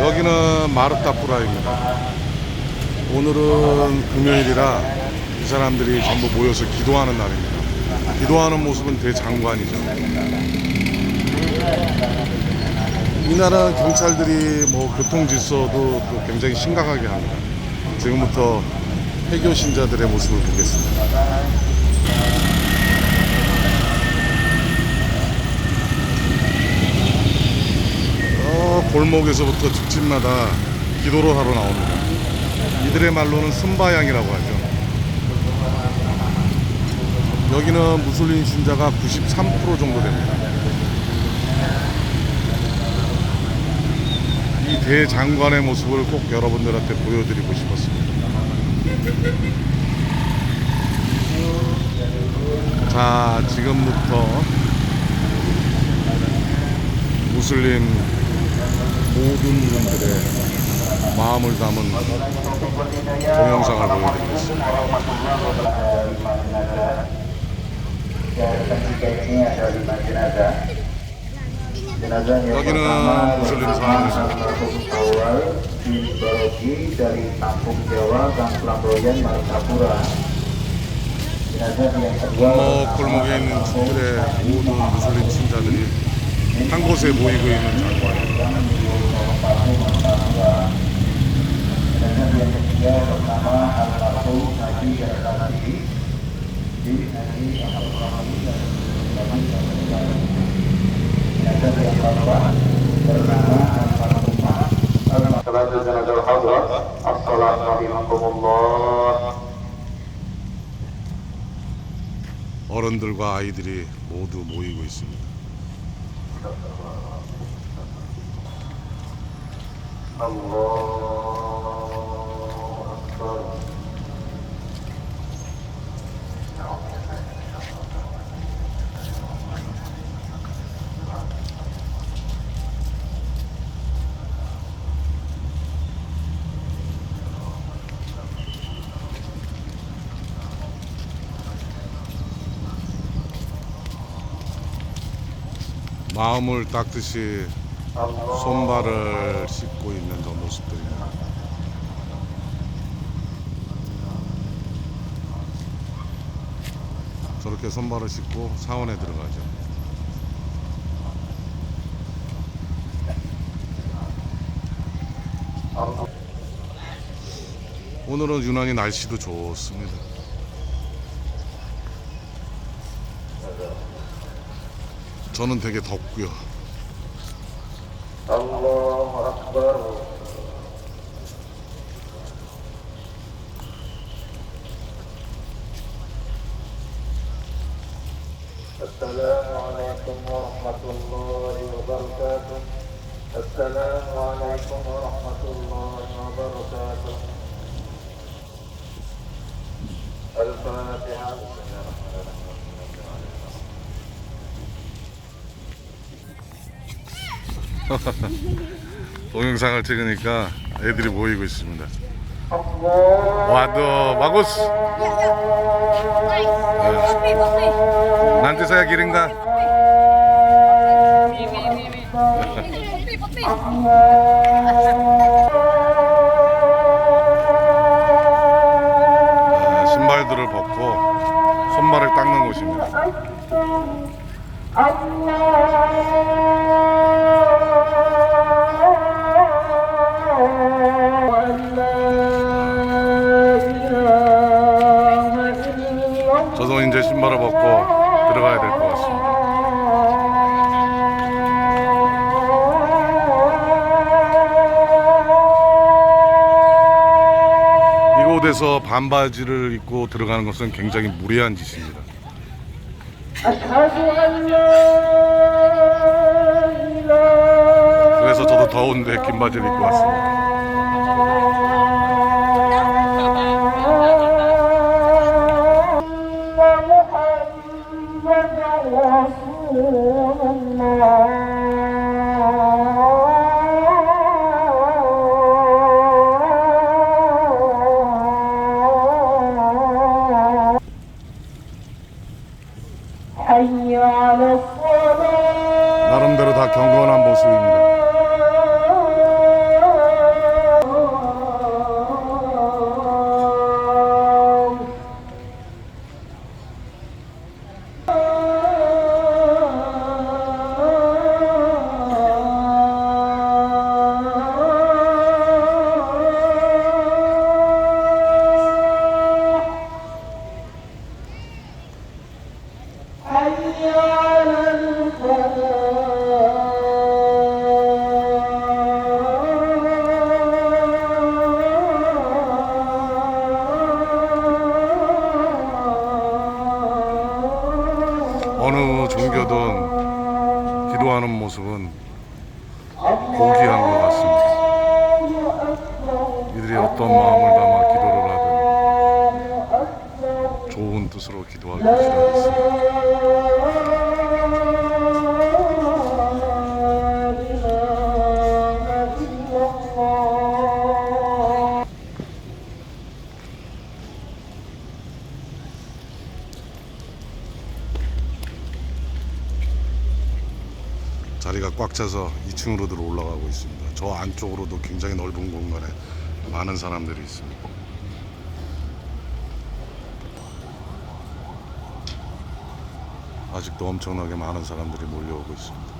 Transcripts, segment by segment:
여기는 마르타푸라입니다. 오늘은 금요일이라 이 사람들이 전부 모여서 기도하는 날입니다. 기도하는 모습은 대장관이죠. 이 나라 경찰들이 뭐 교통 질서도 또 굉장히 심각하게 합니다. 지금부터 해교 신자들의 모습을 보겠습니다. 골목에서부터 집집마다 기도를 하러 나옵니다. 이들의 말로는 순바양이라고 하죠. 여기는 무슬림 신자가 93% 정도 됩니다. 이 대장관의 모습을 꼭 여러분들한테 보여드리고 싶었습니다. 자, 지금부터 무슬림 모든 분들의 마음을 담은 동영상을 보여드리겠습니다. 여기는 무슬림 kedua 골목 골목에 있는 주들의 모든 무슬림 신자들이 한 곳에 모이고 있는 장관입니다. Jenazah ketiga bernama Almarhum Haji Yardanadi di Haji Almarhum Jenazah yang keempat bernama Almarhumah Salat jenazah al-hadrat As-salat rahimakumullah 어른들과 아이들이 모두 모이고 있습니다. Allah 마음을 닦듯이 손발을 씻고 있는 저 모습들입니다. 저렇게 손발을 씻고 사원에 들어가죠. 오늘은 유난히 날씨도 좋습니다. 저는 되게 덥고요. Allahu Akbar السلام عليكم ورحمة الله وبركاته السلام عليكم ورحمة الله وبركاته الفاتحة بسم الله الرحمن الرحيم 동영상을 찍으니까 애들이 모이고 있습니다. 어, 와도 마고스. 네. 난테 사야 기린가? 네, 신발들을 벗고 손발을 닦는 곳입니다. 벗고 들어가야 될 것 같습니다. 이곳에서 반바지를 입고 들어가는 것은 굉장히 무례한 짓입니다. 그래서 저도 더운데 긴 바지를 입고 왔습니다. 나름대로 다 경건한 모습이 보입니다. 기도하는 모습은 꽉 차서 2층으로들 올라가고 있습니다. 저 안쪽으로도 굉장히 넓은 공간에 많은 사람들이 있습니다. 아직도 엄청나게 많은 사람들이 몰려오고 있습니다.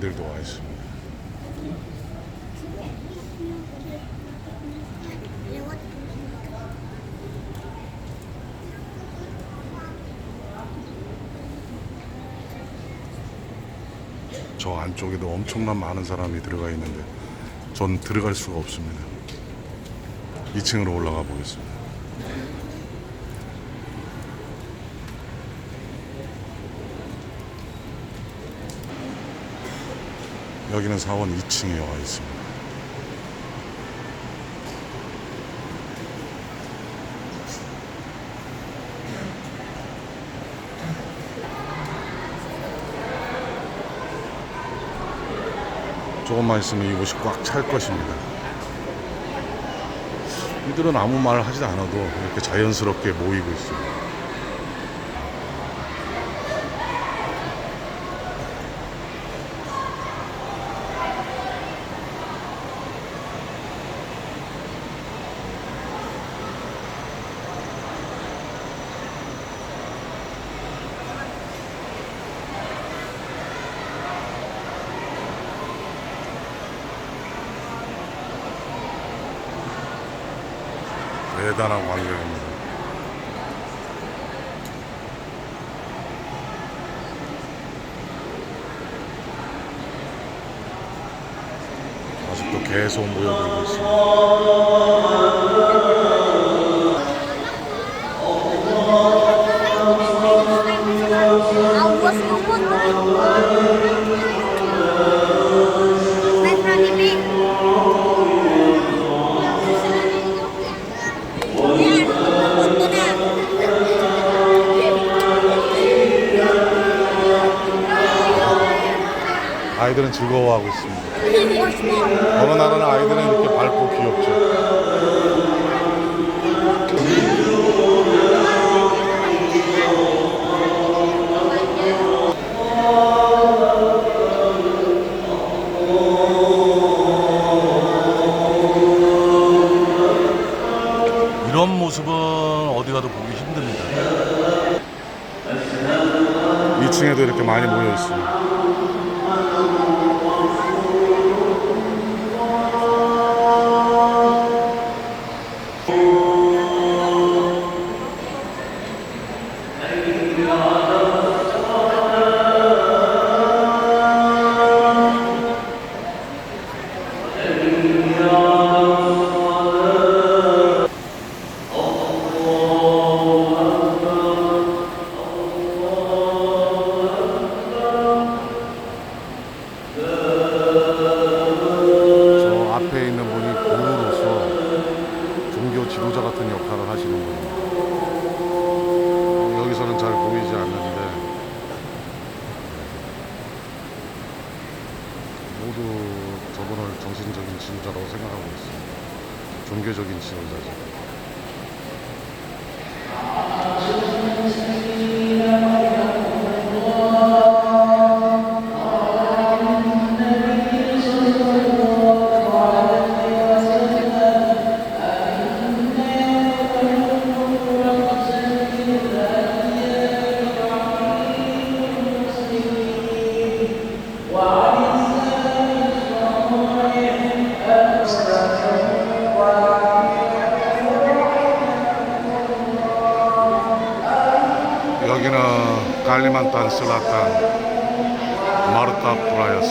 아이들도 와 있습니다. 저 안쪽에도 엄청난 많은 사람이 들어가 있는데 전 들어갈 수가 없습니다. 2층으로 올라가 보겠습니다. 여기는 사원 2층에 와 있습니다. 조금만 있으면 이곳이 꽉 찰 것입니다. 이들은 아무 말 하지 않아도 이렇게 자연스럽게 모이고 있습니다. 대단한 광경입니다. 아직도 계속 모여들고 있습니다. 아이들은 즐거워하고 있습니다. 어느 나라는 아이들은 이렇게 밝고 귀엽죠. 이런 모습은 어디 가도 보기 힘듭니다. 2층에도 이렇게 많이 모여 있습니다. そうそうそう。Kalimantan Selatan, Marta Praya